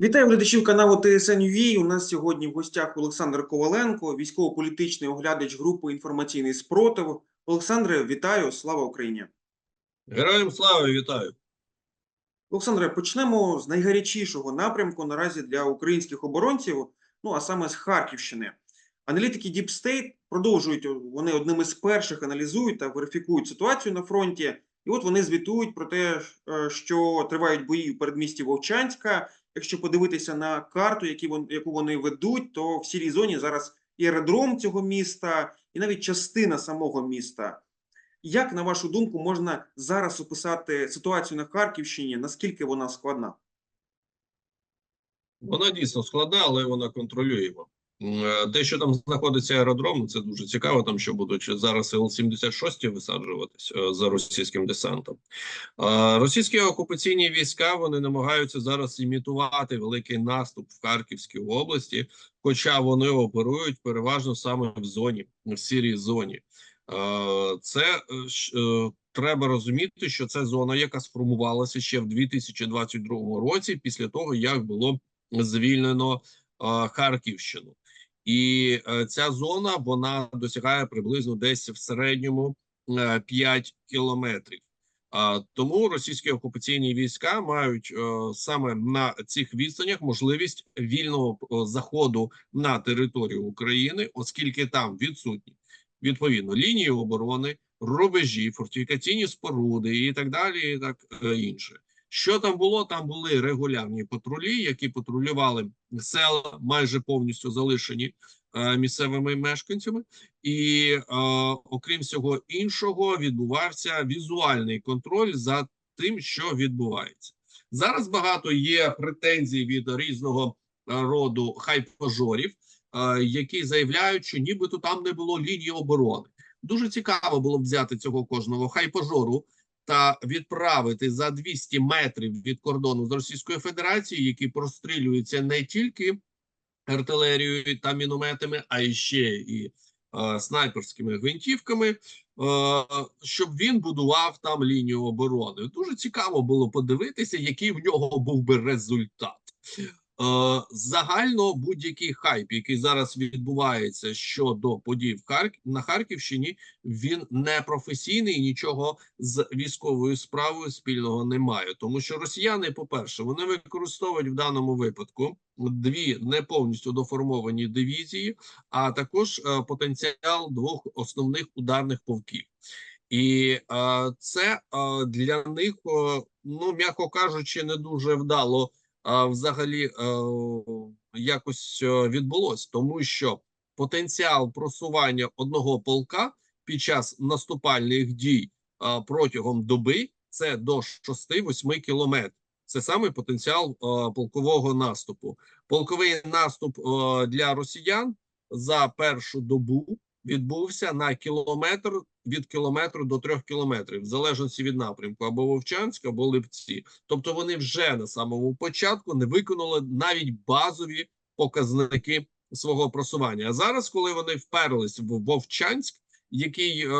Вітаю глядачів каналу ТСН UV. У нас сьогодні в гостях Олександр Коваленко, військово-політичний оглядач групи інформаційний спротив. Олександре, вітаю! Слава Україні! Героям слава вітаю. Олександре, почнемо з найгарячішого напрямку наразі для українських оборонців, ну а саме з Харківщини. Аналітики Deep State продовжують вони одними з перших аналізують та верифікують ситуацію на фронті. І от вони звітують про те, е, що тривають бої в передмісті Вовчанська. Якщо подивитися на карту, яку вони ведуть, то в сірій зоні зараз і аеродром цього міста, і навіть частина самого міста. Як, на вашу думку, можна зараз описати ситуацію на Харківщині? Наскільки вона складна? Вона дійсно складна, але вона контролюєма. Е, Те, що там знаходиться аеродром, це дуже цікаво. Там що будуть зараз Л-76 висаджуватись е, за російським десантом. Російські окупаційні війська вони намагаються зараз імітувати великий наступ в Харківській області, хоча вони оперують переважно саме в зоні, в сірій зоні. Це е, треба розуміти, що це зона, яка сформувалася ще в 2022 році, після того як було звільнено Харківщину. І е, ця зона вона досягає приблизно десь в середньому е, 5 кілометрів. А тому російські окупаційні війська мають е, саме на цих відстанях можливість вільного е, заходу на територію України, оскільки там відсутні відповідно лінії оборони, рубежі, фортифікаційні споруди і так далі, і так е, інше. Що там було? Там були регулярні патрулі, які патрулювали села, майже повністю залишені е, місцевими мешканцями, і е, окрім всього іншого, відбувався візуальний контроль за тим, що відбувається. Зараз багато є претензій від різного е, роду хайпажорів, е, які заявляють, що нібито там не було лінії оборони. Дуже цікаво було б взяти цього кожного хайпажору та відправити за 200 метрів від кордону з Російською Федерацією, які прострілюються не тільки артилерією та мінометами, а й ще і е, снайперськими гвинтівками, е, щоб він будував там лінію оборони. Дуже цікаво було подивитися, який в нього був би результат. Е, Загально будь-який хайп, який зараз відбувається щодо подій в Харк... на Харківщині, він не професійний нічого з військовою справою спільного не має. Тому що росіяни, по-перше, вони використовують в даному випадку дві не повністю доформовані дивізії, а також е, потенціал двох основних ударних полків. І е, це е, для них, е, ну м'яко кажучи, не дуже вдало взагалі е, якось е, відбулось, тому що потенціал просування одного полка під час наступальних дій е, протягом доби це до 6-8 кілометрів. Це саме потенціал полкового наступу. Полковий наступ для росіян за першу добу відбувся на кілометр від кілометру до трьох кілометрів, в залежності від напрямку або Вовчанськ, або Липці. Тобто вони вже на самому початку не виконали навіть базові показники свого просування. А зараз, коли вони вперлись в Вовчанськ, який е,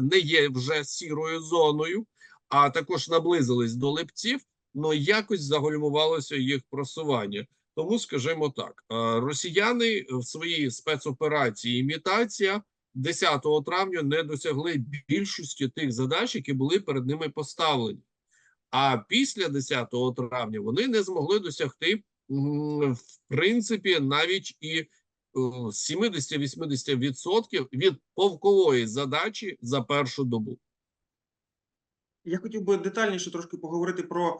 не є вже сірою зоною, а також наблизились до Липців, ну якось загальмувалося їх просування. Тому скажімо так, е, росіяни в своїй спецоперації імітація 10 травня не досягли більшості тих задач, які були перед ними поставлені. А після 10 травня вони не змогли досягти, в принципі, навіть і е, 70-80% від полкової задачі за першу добу. Я хотів би детальніше трошки поговорити про е,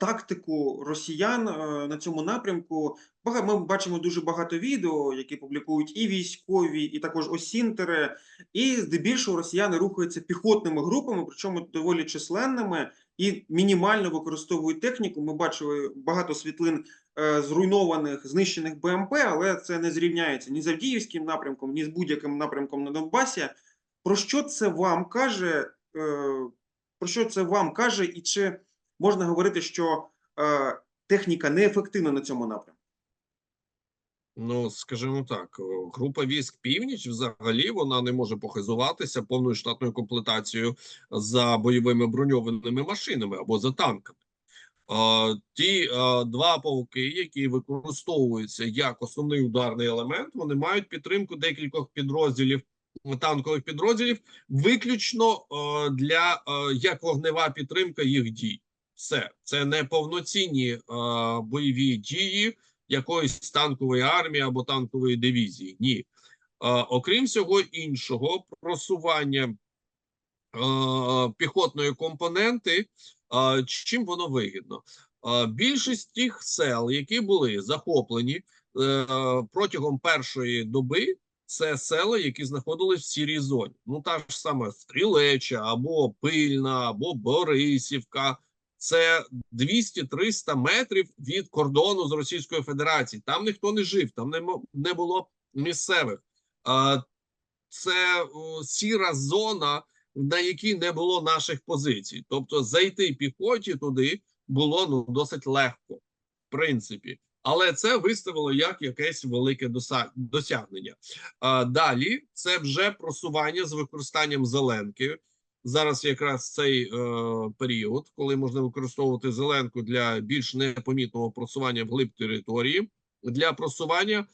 тактику росіян е, на цьому напрямку. Ми бачимо дуже багато відео, які публікують і військові, і також осінтери. І здебільшого росіяни рухаються піхотними групами, причому доволі численними, і мінімально використовують техніку. Ми бачили багато світлин е, зруйнованих, знищених БМП, але це не зрівняється ні з Авдіївським напрямком, ні з будь-яким напрямком на Донбасі. Про що це вам каже? Е, про що це вам каже, і чи можна говорити, що е, техніка неефективна на цьому напрямку? Ну, скажімо так, група військ північ взагалі вона не може похизуватися повною штатною комплектацією за бойовими броньованими машинами або за танками. Ті е, два полки, які використовуються як основний ударний елемент, вони мають підтримку декількох підрозділів танкових підрозділів, виключно е, для е, як вогнева підтримка їх дій. Все це не повноцінні е, бойові дії якоїсь танкової армії або танкової дивізії. Ні, е, окрім всього іншого, просування е, піхотної компоненти. е, чим воно вигідно? Е, більшість тих сел, які були захоплені е, протягом першої доби, це села, які знаходились в сірій зоні. Ну та ж саме Стрілеча, або Пильна, або Борисівка. Це 200-300 метрів від кордону з Російською Федерацією. Там ніхто не жив, там не, не було місцевих. Це сіра зона, на якій не було наших позицій. Тобто зайти піхоті туди було ну досить легко, в принципі. Але це виставило як якесь велике досягнення. Далі це вже просування з використанням зеленки. Зараз якраз цей е, період, коли можна використовувати зеленку для більш непомітного просування вглиб території, для просування е,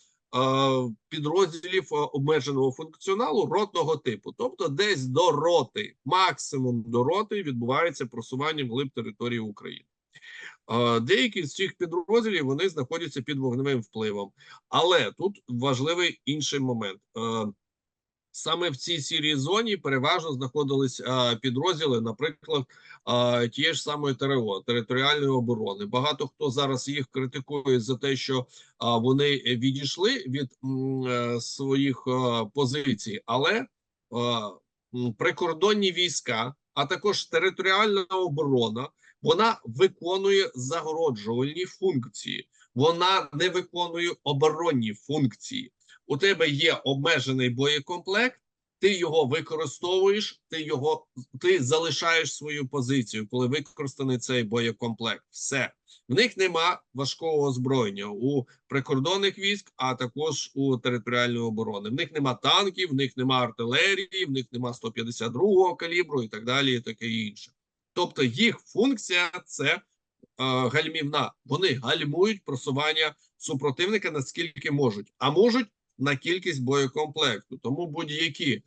підрозділів е, обмеженого функціоналу ротного типу, тобто десь до роти, максимум до роти відбувається просування вглиб території України. Е, Деякі з цих підрозділів вони знаходяться під вогневим впливом, але тут важливий інший момент. Е, Саме в цій сірій зоні переважно знаходились е, підрозділи, наприклад, е, тієї ж самої ТРО територіальної оборони. Багато хто зараз їх критикує за те, що е, вони відійшли від м, своїх е, позицій, але е, прикордонні війська, а також територіальна оборона, вона виконує загороджувальні функції, вона не виконує оборонні функції. У тебе є обмежений боєкомплект, ти його використовуєш, ти його ти залишаєш свою позицію, коли використаний цей боєкомплект. Все в них нема важкого озброєння у прикордонних військ, а також у територіальної оборони. В них нема танків, в них нема артилерії, в них нема 152-го калібру і так далі, і таке інше. Тобто їх функція це е, гальмівна. Вони гальмують просування супротивника наскільки можуть, а можуть на кількість боєкомплекту. Тому будь-які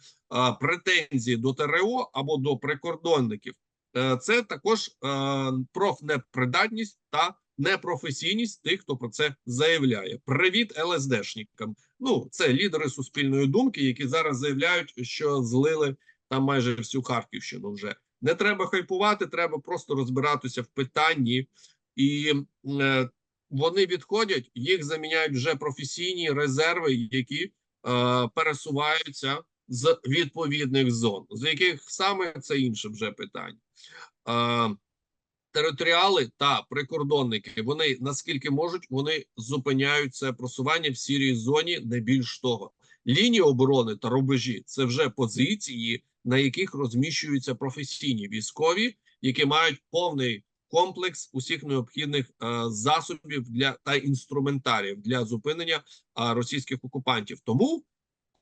претензії до ТРО або до прикордонників е, це також е, профнепридатність та непрофесійність тих, хто про це заявляє. Привіт ЛСДшникам. Ну це лідери суспільної думки, які зараз заявляють, що злили там майже всю Харківщину. Вже не треба хайпувати, треба просто розбиратися в питанні і. Е, вони відходять, їх заміняють вже професійні резерви, які е, пересуваються з відповідних зон, з яких саме це інше вже питання. Е, територіали та прикордонники вони наскільки можуть, вони зупиняють це просування в сірій зоні, не більш того. Лінії оборони та рубежі це вже позиції, на яких розміщуються професійні військові, які мають повний комплекс усіх необхідних е, засобів для та інструментарів для зупинення е, російських окупантів. Тому,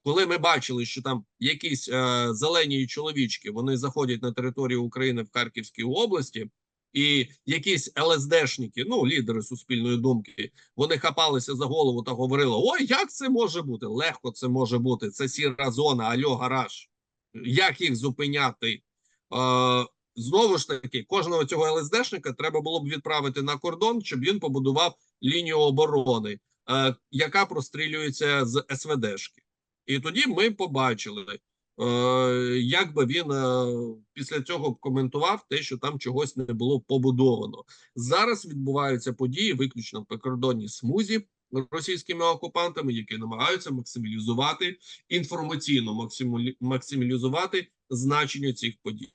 коли ми бачили, що там якісь е, зелені чоловічки вони заходять на територію України в Харківській області, і якісь ЛСДшники, ну лідери суспільної думки, вони хапалися за голову та говорили: Ой, як це може бути? Легко це може бути. Це сіра зона, альо гараж. Як їх зупиняти? Е, Знову ж таки, кожного цього ЛСДшника треба було б відправити на кордон, щоб він побудував лінію оборони, е, яка прострілюється з СВДшки. І тоді ми побачили, е, як би він е, після цього коментував те, що там чогось не було побудовано. Зараз відбуваються події виключно в прикордонній смузі російськими окупантами, які намагаються максималізувати інформаційно максималі- максималізувати значення цих подій.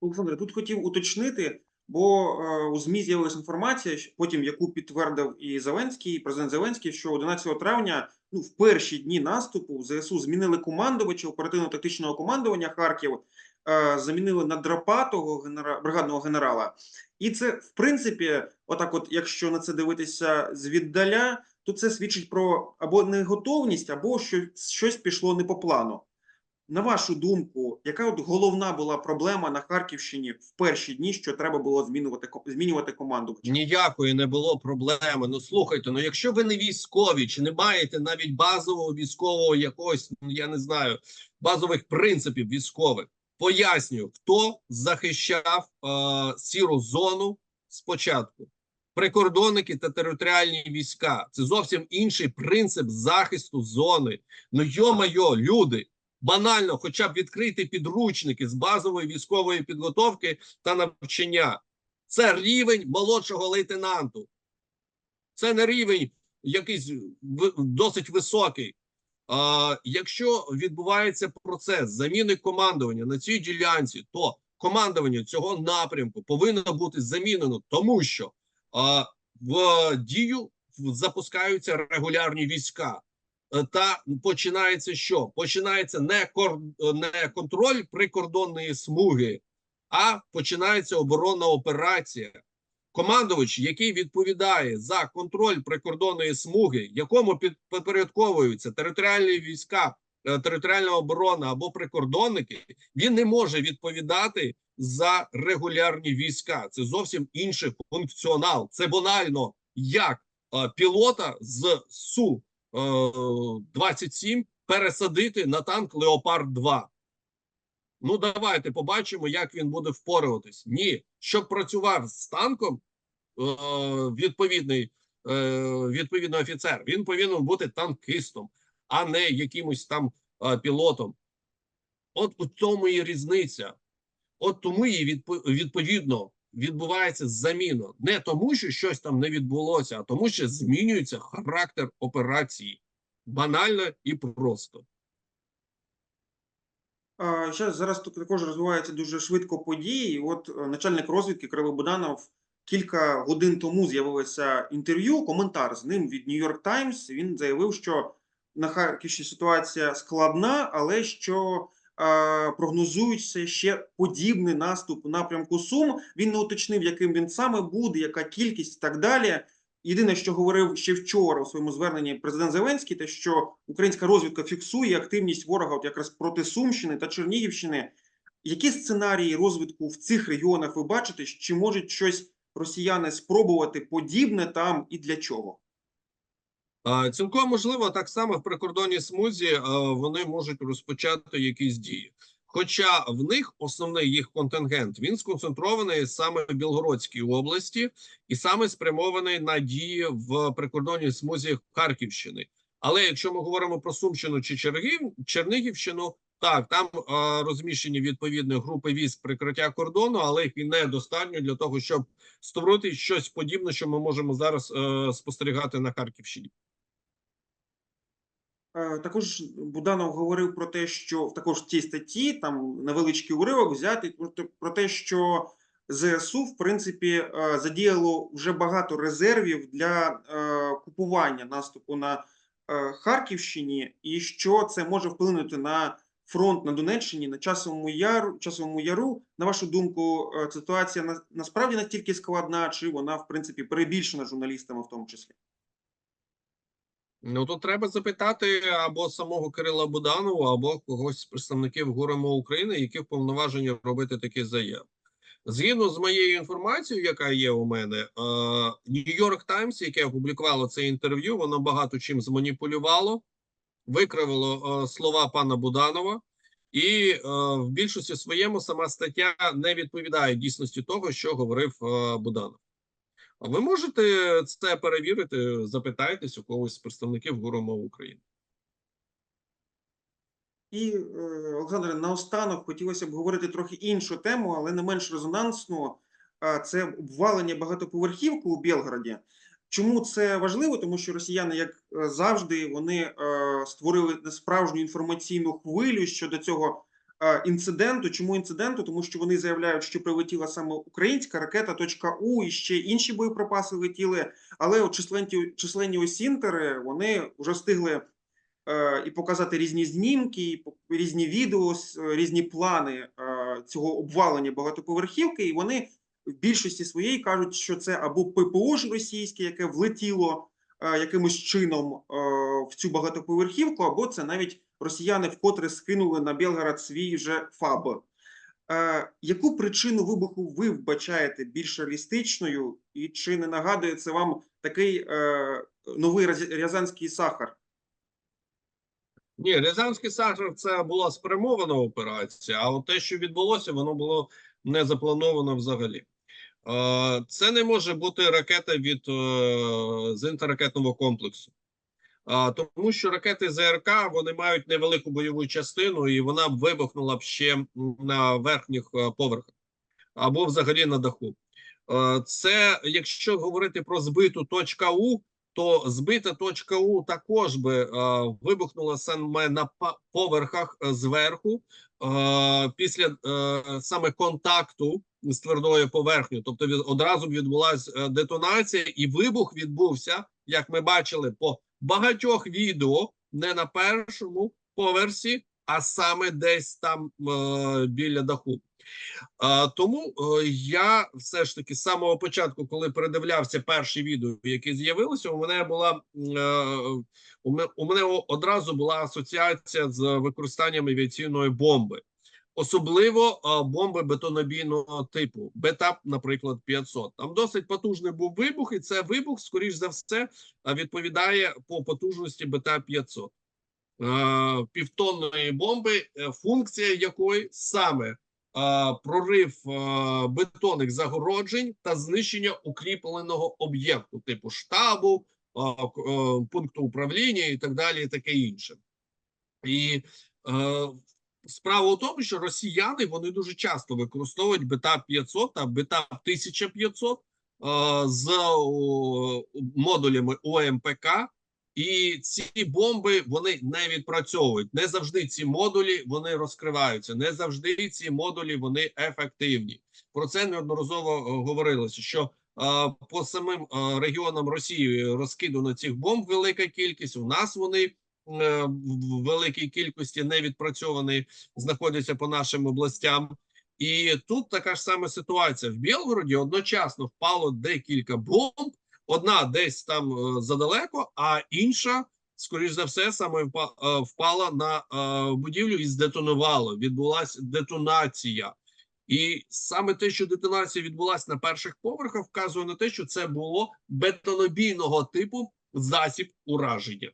Олександре, тут хотів уточнити, бо е, у ЗМІ з'явилася інформація, потім яку підтвердив і Зеленський, і президент Зеленський, що 11 травня, ну в перші дні наступу, ЗСУ змінили командувача оперативно-тактичного командування Харків, е, замінили на Драпатого генера... бригадного генерала. І це, в принципі, отак, от, якщо на це дивитися звіддаля, то це свідчить про або неготовність, або що щось пішло не по плану. На вашу думку, яка от головна була проблема на Харківщині в перші дні, що треба було змінювати змінювати команду? Ніякої не було проблеми. Ну слухайте, ну якщо ви не військові, чи не маєте навіть базового військового якогось, ну я не знаю, базових принципів військових, пояснюю, хто захищав е, сіру зону спочатку. Прикордонники та територіальні війська це зовсім інший принцип захисту зони. Ну йо-майо, люди, банально, хоча б відкрити підручники з базової військової підготовки та навчання. Це рівень молодшого лейтенанту. Це не рівень якийсь досить високий. А, якщо відбувається процес заміни командування на цій ділянці, то командування цього напрямку повинно бути замінено, тому що а, в дію запускаються регулярні війська. Е, Та починається що? Починається не, кор... не контроль прикордонної смуги, а починається оборонна операція. Командувач, який відповідає за контроль прикордонної смуги, якому підпорядковуються територіальні війська, е, територіальна оборона або прикордонники, він не може відповідати за регулярні війська. Це зовсім інший функціонал. Це банально як е, пілота з су 27 пересадити на танк Леопард 2 Ну, давайте побачимо, як він буде впорюватись. Ні, щоб працював з танком е, відповідний, е, відповідний офіцер, він повинен бути танкистом, а не якимось там е, пілотом. От у тому і різниця. От тому і відповідно відбувається заміна. Не тому, що щось там не відбулося, а тому, що змінюється характер операції. Банально і просто. Ще зараз також розвиваються дуже швидко події. От е, начальник розвідки Кирило Буданов кілька годин тому з'явилося інтерв'ю, коментар з ним від York Times. Він заявив, що на Харківщині ситуація складна, але що прогнозується ще подібний наступ у напрямку Сум. Він не уточнив, яким він саме буде, яка кількість і так далі. Єдине, що говорив ще вчора у своєму зверненні президент Зеленський, те, що українська розвідка фіксує активність ворога от якраз проти Сумщини та Чернігівщини. Які сценарії розвитку в цих регіонах ви бачите? Чи можуть щось росіяни спробувати подібне там і для чого? Цілком можливо, так само в прикордонній смузі вони можуть розпочати якісь дії. Хоча в них основний їх контингент він сконцентрований саме в Білгородській області і саме спрямований на дії в прикордонній смузі Харківщини. Але якщо ми говоримо про Сумщину чи Чергів, Чернігівщину, так там а, розміщені відповідні групи військ прикриття кордону, але їх і недостатньо для того, щоб створити щось подібне, що ми можемо зараз е, спостерігати на Харківщині. Е, Також Буданов говорив про те, що також в цій статті там невеличкий уривок взяти про те, що ЗСУ в принципі е, задіяло вже багато резервів для е, купування наступу на Харківщині, і що це може вплинути на фронт на Донеччині, на часовому яру, часовому яру. На вашу думку, ситуація на, насправді настільки складна, чи вона в принципі перебільшена журналістами в тому числі? Ну тут треба запитати або самого Кирила Буданова, або когось з представників ГУРМО України, які вповноважені робити такі заяви. Згідно з моєю інформацією, яка є у мене, е, New York Times, яке опублікувало це інтерв'ю, воно багато чим зманіпулювало, викривило е, слова пана Буданова, і е, в більшості своєму сама стаття не відповідає дійсності того, що говорив е, Буданов. Ви можете це перевірити, запитайтесь у когось з представників ГУРМО України. І, е, Олександре, наостанок хотілося б говорити трохи іншу тему, але не менш резонансну. Це обвалення багатоповерхівки у Білгороді. Чому це важливо? Тому що росіяни, як е, завжди, вони е, створили справжню інформаційну хвилю щодо цього інциденту. Чому інциденту? Тому що вони заявляють, що прилетіла саме українська ракета точка .у і ще інші боєприпаси летіли. Але численні, численні осінтери вони вже встигли е, і показати різні знімки, і різні відео, е, різні плани е, цього обвалення багатоповерхівки, і вони в більшості своєї кажуть, що це або ППО ж російське, яке влетіло е, якимось чином е, в цю багатоповерхівку, або це навіть росіяни вкотре скинули на Белгород свій же ФАБ. Е, яку причину вибуху ви вбачаєте більш реалістичною, і чи не нагадує це вам такий е, новий рязанський сахар? Ні, Рязанський сахар це була спрямована операція, а от те, що відбулося, воно було не заплановано взагалі. Е, Це не може бути ракета від е, зенітно-ракетного комплексу. Тому що ракети ЗРК вони мають невелику бойову частину, і вона б вибухнула б ще на верхніх е, поверхах або взагалі на даху. Е, Це якщо говорити про збиту точка У, то збита точка У також би е, вибухнула саме на поверхах е, зверху е, після е, саме контакту з твердою поверхнею. Тобто від, одразу відбулася е, детонація, і вибух відбувся, як ми бачили по багатьох відео, не на першому поверсі, а саме десь там е, біля даху. А, тому е, я все ж таки з самого початку, коли передивлявся перші відео, які з'явилися, у мене була е, у мене одразу була асоціація з використанням авіаційної бомби, особливо бомби бетонобійного типу, БЕТАП, наприклад, 500. Там досить потужний був вибух, і це вибух, скоріш за все, відповідає по потужності БТА 500. Е, Півтонної бомби, е, функція якої саме прорив бетонних загороджень та знищення укріпленого об'єкту, типу штабу, е, пункту управління і так далі, і таке інше. І е, справа в тому, що росіяни вони дуже часто використовують БТА 500 та БТА 1500 е, з о, модулями ОМПК. І ці бомби вони не відпрацьовують. Не завжди ці модулі вони розкриваються. Не завжди ці модулі вони ефективні. Про це неодноразово е, говорилося. Що е, по самим е, регіонам Росії розкидано цих бомб велика кількість. У нас вони е, в великій кількості не відпрацьовані, знаходяться по нашим областям. І тут така ж сама ситуація в Білгороді. Одночасно впало декілька бомб. Одна десь там е, задалеко, а інша, скоріш за все, саме е, впала на е, будівлю і здетонувала. Відбулася детонація. І саме те, що детонація відбулася на перших поверхах, вказує на те, що це було бетонобійного типу засіб ураження.